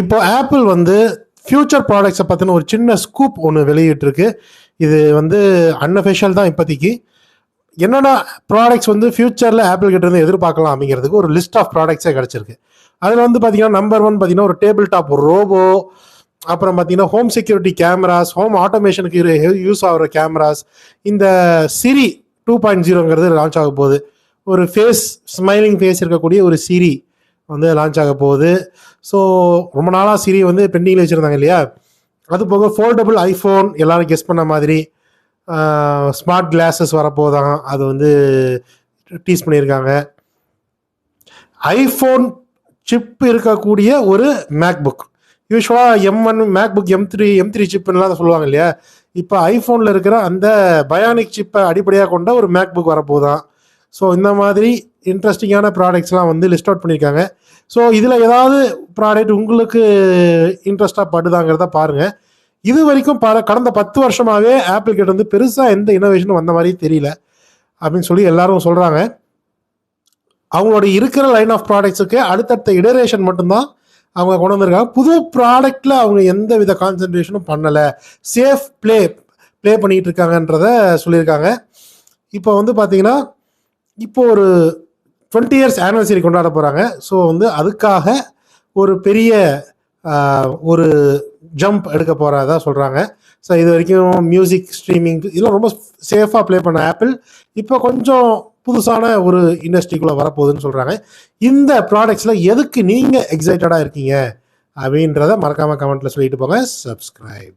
இப்போ ஆப்பிள் வந்து ஃபியூச்சர் ப்ராடக்ட்ஸை பற்றின ஒரு சின்ன ஸ்கூப் ஒன்று வெளியிட்டிருக்கு. இது வந்து அன்அஃபிஷியல் தான் இப்போதைக்கு. என்னென்ன ப்ராடக்ட்ஸ் வந்து ஃபியூச்சரில் ஆப்பிள் கிட்ட இருந்து எதிர்பார்க்கலாம் அப்படிங்கிறதுக்கு ஒரு லிஸ்ட் ஆஃப் ப்ராடக்ட்ஸே கிடச்சிருக்கு. அதில் வந்து பார்த்தீங்கன்னா நம்பர் ஒன் பார்த்தீங்கன்னா ஒரு டேபிள் டாப் ரோபோ அப்புறம் பார்த்தீங்கன்னா ஹோம் செக்யூரிட்டி கேமராஸ் ஹோம் ஆட்டோமேஷனுக்கு யூஸ் ஆகிற கேமராஸ் இந்த சிரி டூ பாயிண்ட் ஜீரோங்கிறது லான்ச் ஆக போகுது ஒரு ஃபேஸ் ஸ்மைலிங் ஃபேஸ் இருக்கக்கூடிய ஒரு சிரி வந்து லான்ச் ஆக போகுது. ஸோ ரொம்ப நாளாக சிரி வந்து பெண்டிங்கில் வச்சுருந்தாங்க இல்லையா? அது போக ஃபோல்டபுள் ஐஃபோன் எல்லோரும் கெஸ் பண்ண மாதிரி ஸ்மார்ட் கிளாஸஸ் வரப்போதான். அது வந்து டீஸ் பண்ணியிருக்காங்க. ஐஃபோன் சிப் இருக்கக்கூடிய ஒரு மேக்புக் யூஸ்வலாக M one MacBook M three M three சிப்லாம் சொல்லுவாங்க இல்லையா? இப்போ ஐஃபோனில் இருக்கிற அந்த பயானிக் சிப்பை அடிப்படையாக கொண்ட ஒரு மேக்புக் வரப்போதான். ஸோ இந்த மாதிரி இன்ட்ரெஸ்டிங்கான ப்ராடக்ட்ஸ்லாம் வந்து லிஸ்ட் அவுட் பண்ணியிருக்காங்க. ஸோ இதில் ஏதாவது ப்ராடக்ட் உங்களுக்கு இன்ட்ரெஸ்டாக படுதாங்கிறத பாருங்கள் இது வரைக்கும் பல கடந்த பத்து வருஷமாகவே ஆப்பிள் கிட்ட வந்து பெருசாக எந்த இனோவேஷனும் வந்த மாதிரி தெரியல அப்படின்னு சொல்லி எல்லாரும் சொல்கிறாங்க அவங்களோட இருக்கிற லைன் ஆஃப் ப்ராடக்ட்ஸுக்கு அடுத்தடுத்த இடரேஷன் மட்டும்தான் அவங்க கொண்டு வந்திருக்காங்க. புது ப்ராடக்டில் அவங்க எந்த வித கான்சன்ட்ரேஷனும் பண்ணலை. சேஃப் ப்ளே ப்ளே பண்ணிகிட்டு இருக்காங்கன்றத சொல்லியிருக்காங்க. இப்போ வந்து பார்த்தீங்கன்னா இப்போ ஒரு டுவெண்ட்டி இயர்ஸ் ஆனிவர்சரி கொண்டாட போகிறாங்க ஸோ வந்து அதுக்காக ஒரு பெரிய ஒரு ஜம்ப் எடுக்க போகிறதா சொல்கிறாங்க ஸோ இது வரைக்கும் மியூசிக் ஸ்ட்ரீமிங் இதெல்லாம் ரொம்ப சேஃபாக ப்ளே பண்ண ஆப்பிள் இப்போ கொஞ்சம் புதுசான ஒரு இண்டஸ்ட்ரிக்குள்ளே வரப்போகுதுன்னு சொல்கிறாங்க இந்த ப்ராடக்ட்ஸில் எதுக்கு நீங்கள் எக்ஸைட்டடாக இருக்கீங்க? அப்படின்றத மறக்காமல் கமெண்ட்டில் சொல்லிட்டு போங்க. சப்ஸ்கிரைப்